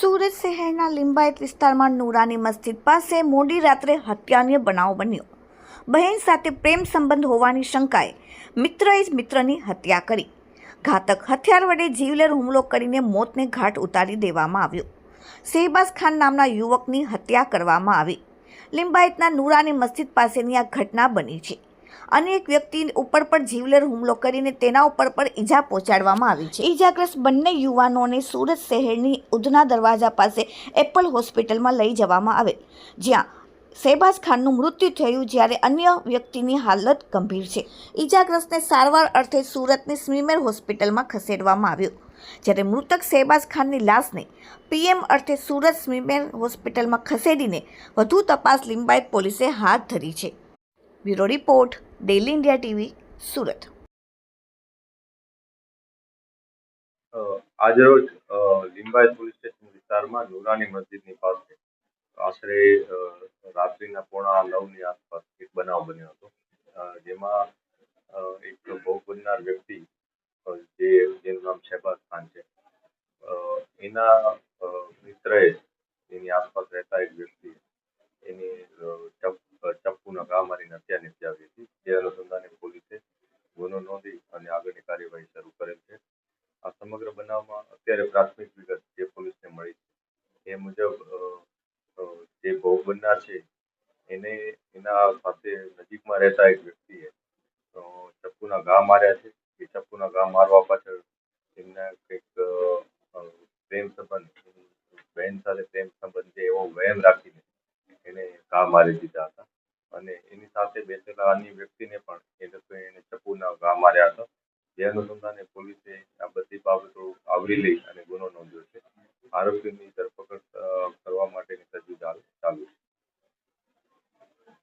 સુરત શહેરના લિંબાયત વિસ્તારમાં નુરાની મસ્જિદ પાસે મોડી રાત્રે હત્યાનો બનાવ બન્યો. બહેન સાથે પ્રેમ સંબંધ હોવાની શંકાએ મિત્રએ જ મિત્રની હત્યા કરી. ઘાતક હથિયાર વડે જીવલેર હુમલો કરીને મોતને ઘાટ ઉતારી દેવામાં આવ્યો. શહેબાઝ ખાન નામના યુવકની હત્યા કરવામાં આવી. લિંબાયતના નૂરાની મસ્જિદ પાસેની આ ઘટના બની છે. અને એક વ્યક્તિ ઉપર પણ જીવલેર હુમલો કરીને તેના ઉપર પણ ઈજા પહોંચાડવામાં આવી છે. ઈજાગ્રસ્ત બંને યુવાનોને સુરત શહેરની ઉધના દરવાજા પાસે એપલ હોસ્પિટલમાં લઈ જવામાં આવે, જ્યાં શહેબાઝ ખાનનું મૃત્યુ થયું જ્યારે અન્ય વ્યક્તિની હાલત ગંભીર છે. ઈજાગ્રસ્તને સારવાર અર્થે સુરતની સ્મીમેર હોસ્પિટલમાં ખસેડવામાં આવ્યો, જ્યારે મૃતક શહેબાઝ ખાનની લાશને પીએમ અર્થે સુરત સ્મીમેર હોસ્પિટલમાં ખસેડીને વધુ તપાસ લિંબાયત પોલીસે હાથ ધરી છે. Bureau report daily India TV, Surat. આજરોજ લિંબાયત પોલીસ સ્ટેશન વિસ્તારમાં નુરાની મસ્જિદની પાસે આશરે રાત્રિના પોણા નવની આસપાસ એક બનાવ બન્યો હતો. જેમાં એક ભોગ બનનાર વ્યક્તિ જે, જેનું નામ શહેબાઝ ખાન છે એના મિત્રએ એની આસપાસ રહેતા એક વ્યક્તિ એની ચપ્પુના ઘા મારીને હત્યા નિપજાવી હતી. જે અનુસંધાને પોલીસે ગુનો નોંધી અને આગળની કાર્યવાહી શરૂ કરેલ છે. આ સમગ્ર બનાવમાં અત્યારે પ્રાથમિક વિગત જે પોલીસને મળી છે, એ મુજબ જે ભોગ બનનાર છે, એને, એના સાથે નજીકમાં રહેતા એક વ્યક્તિએ ચપ્પુના ઘા માર્યા છે. એ ચપ્પુના ઘા મારવા પાછળ એમના કંઈક પ્રેમ સંબંધ બહેન સાથે પ્રેમ સંબંધ એવો વહેમ રાખીને એને ઘા મારી દીધા હતા. અને એની સાથે બેસેલા અન્ય વ્યક્તિને પણ એ લોકોએ એને ચપ્પુના ઘા માર્યા હતા. જે અનુસંધાને પોલીસે આ બધી બાબતો આવરી લઈ અને ગુનો નોંધ્યો છે. આરોપીની